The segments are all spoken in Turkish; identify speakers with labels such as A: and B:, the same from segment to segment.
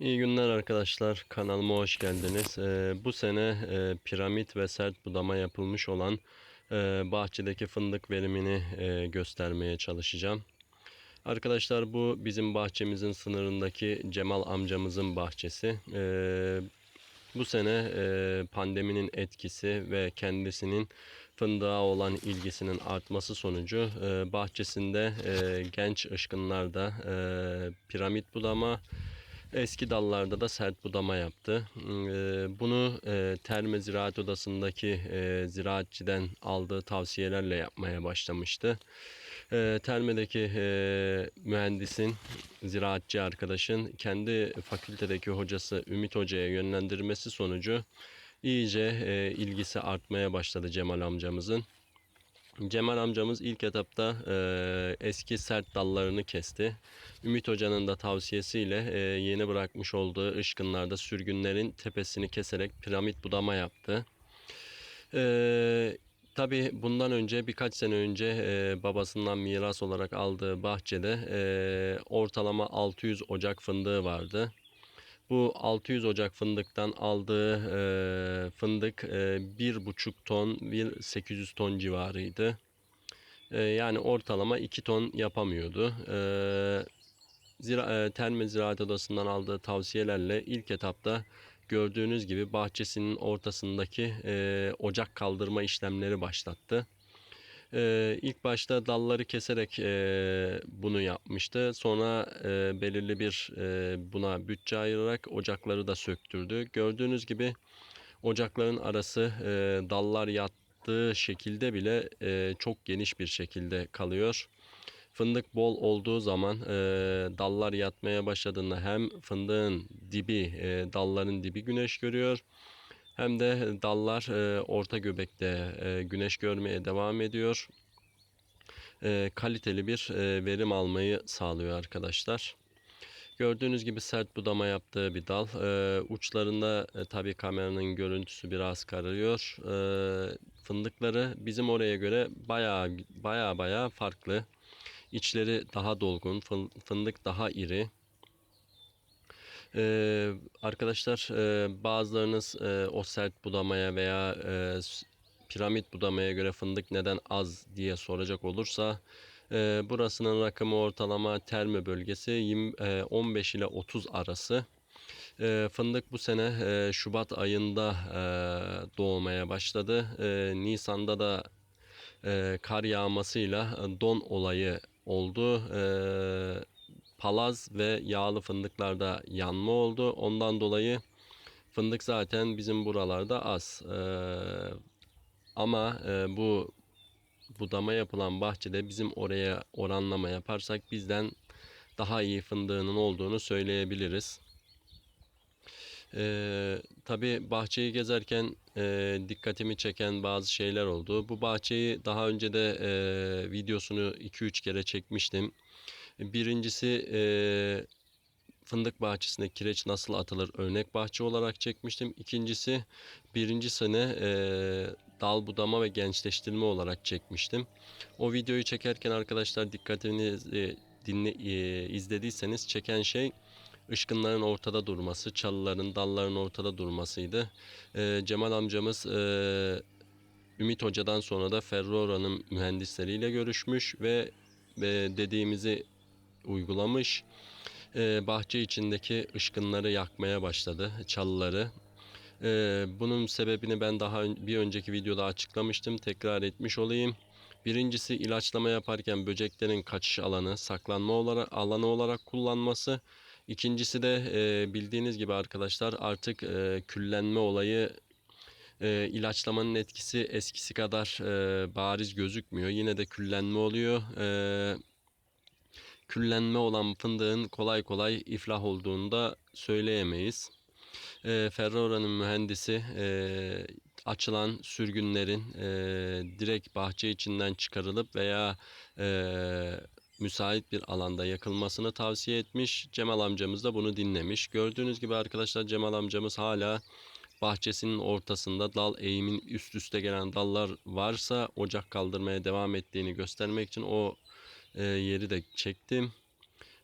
A: İyi günler arkadaşlar. Kanalıma hoş geldiniz. Ee, bu sene e, piramit ve sert budama yapılmış olan e, bahçedeki fındık verimini e, göstermeye çalışacağım. Arkadaşlar bu bizim bahçemizin sınırındaki Cemal amcamızın bahçesi. Ee, bu sene e, pandeminin etkisi ve kendisinin fındığa olan ilgisinin artması sonucu e, bahçesinde e, genç ışkınlarda e, piramit budama, eski dallarda da sert budama yaptı. E, bunu e, Terme Ziraat Odası'ndaki e, ziraatçiden aldığı tavsiyelerle yapmaya başlamıştı. Terme'deki mühendisin, ziraatçı arkadaşın kendi fakültedeki hocası Ümit Hoca'ya yönlendirmesi sonucu iyice ilgisi artmaya başladı Cemal amcamızın. Cemal amcamız ilk etapta e, eski sert dallarını kesti. Ümit Hoca'nın da tavsiyesiyle e, yeni bırakmış olduğu ışkınlarda sürgünlerin tepesini keserek piramit budama yaptı. E, Tabi bundan önce birkaç sene önce e, babasından miras olarak aldığı bahçede e, ortalama 600 ocak fındığı vardı. Bu 600 ocak fındıktan aldığı e, fındık e, 1,5 ton, bir 800 ton civarıydı. E, yani ortalama 2 ton yapamıyordu. E, Zira, e, Terme Ziraat Odası'ndan aldığı tavsiyelerle ilk etapta gördüğünüz gibi bahçesinin ortasındaki e, ocak kaldırma işlemleri başlattı. E, ilk başta dalları keserek e, bunu yapmıştı. Sonra e, belirli bir e, buna bütçe ayırarak ocakları da söktürdü. Gördüğünüz gibi ocakların arası e, dallar yattığı şekilde bile e, çok geniş bir şekilde kalıyor. Fındık bol olduğu zaman e, dallar yatmaya başladığında hem fındığın dibi, e, dalların dibi güneş görüyor hem de dallar e, orta göbekte e, güneş görmeye devam ediyor. E, kaliteli bir e, verim almayı sağlıyor arkadaşlar. Gördüğünüz gibi sert budama yaptığı bir dal. E, uçlarında e, tabi kameranın görüntüsü biraz kararıyor. E, fındıkları bizim oraya göre baya baya baya farklı. İçleri daha dolgun, fındık daha iri. Ee, arkadaşlar e, bazılarınız e, o sert budamaya veya e, piramit budamaya göre fındık neden az diye soracak olursa e, burasının rakımı ortalama terme bölgesi 20, e, 15 ile 30 arası. E, fındık bu sene e, Şubat ayında e, doğmaya başladı. E, Nisan'da da e, kar yağmasıyla don olayı oldu. E, palaz ve yağlı fındıklarda yanma oldu. Ondan dolayı fındık zaten bizim buralarda az. E, ama e, bu budama yapılan bahçede bizim oraya oranlama yaparsak bizden daha iyi fındığının olduğunu söyleyebiliriz. Ee, Tabi bahçeyi gezerken e, dikkatimi çeken bazı şeyler oldu. Bu bahçeyi daha önce de e, videosunu 2-3 kere çekmiştim. Birincisi e, fındık bahçesinde kireç nasıl atılır örnek bahçe olarak çekmiştim. İkincisi birinci sene e, dal budama ve gençleştirme olarak çekmiştim. O videoyu çekerken arkadaşlar dikkatinizi dinle, e, izlediyseniz çeken şey ışkınların ortada durması, çalıların, dalların ortada durmasıydı. E, Cemal amcamız e, Ümit Hoca'dan sonra da Ferrora'nın mühendisleriyle görüşmüş ve, ve dediğimizi uygulamış. E, bahçe içindeki ışkınları yakmaya başladı, çalıları. E, bunun sebebini ben daha bir önceki videoda açıklamıştım. Tekrar etmiş olayım. Birincisi ilaçlama yaparken böceklerin kaçış alanı, saklanma olarak, alanı olarak kullanması. İkincisi de e, bildiğiniz gibi arkadaşlar artık e, küllenme olayı e, ilaçlamanın etkisi eskisi kadar e, bariz gözükmüyor. Yine de küllenme oluyor. E, küllenme olan fındığın kolay kolay iflah olduğunu da söyleyemeyiz. E, Ferrora'nın mühendisi e, açılan sürgünlerin e, direkt bahçe içinden çıkarılıp veya e, müsait bir alanda yakılmasını tavsiye etmiş. Cemal amcamız da bunu dinlemiş. Gördüğünüz gibi arkadaşlar Cemal amcamız hala bahçesinin ortasında dal eğimin üst üste gelen dallar varsa ocak kaldırmaya devam ettiğini göstermek için o e, yeri de çektim.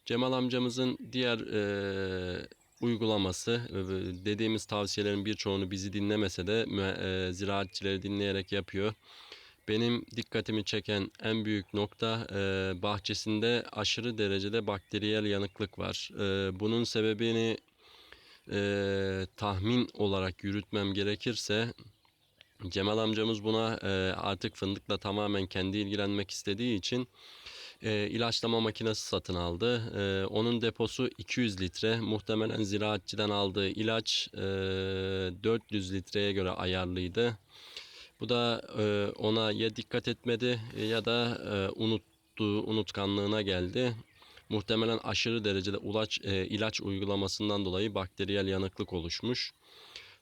A: Cemal amcamızın diğer e, uygulaması e, dediğimiz tavsiyelerin birçoğunu bizi dinlemese de e, ziraatçileri dinleyerek yapıyor. Benim dikkatimi çeken en büyük nokta e, bahçesinde aşırı derecede bakteriyel yanıklık var. E, bunun sebebini e, tahmin olarak yürütmem gerekirse Cemal amcamız buna e, artık fındıkla tamamen kendi ilgilenmek istediği için e, ilaçlama makinesi satın aldı. E, onun deposu 200 litre. Muhtemelen ziraatçıdan aldığı ilaç e, 400 litreye göre ayarlıydı. Bu da e, ona ya dikkat etmedi ya da e, unuttu, unutkanlığına geldi. Muhtemelen aşırı derecede ulaç, e, ilaç uygulamasından dolayı bakteriyel yanıklık oluşmuş.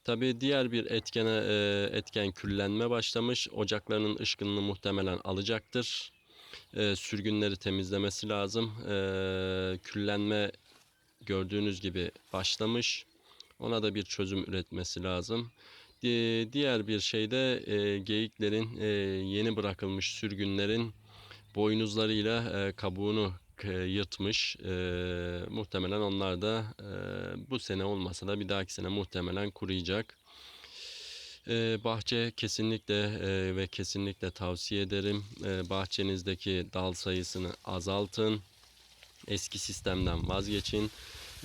A: Tabii diğer bir etkene, e, etken küllenme başlamış. Ocaklarının ışkınını muhtemelen alacaktır. E, sürgünleri temizlemesi lazım. E, küllenme gördüğünüz gibi başlamış. Ona da bir çözüm üretmesi lazım. Di- Diğer bir şey de e, geyiklerin e, yeni bırakılmış sürgünlerin boynuzlarıyla e, kabuğunu e, yırtmış. E, muhtemelen onlar da e, bu sene olmasa da bir dahaki sene muhtemelen kuruyacak. E, bahçe kesinlikle e, ve kesinlikle tavsiye ederim. E, bahçenizdeki dal sayısını azaltın. Eski sistemden vazgeçin.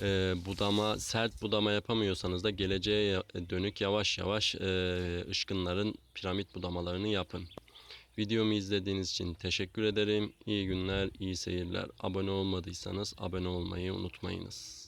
A: E, budama, sert budama yapamıyorsanız da geleceğe dönük yavaş yavaş e, ışkınların piramit budamalarını yapın. Videomu izlediğiniz için teşekkür ederim. İyi günler, iyi seyirler. Abone olmadıysanız abone olmayı unutmayınız.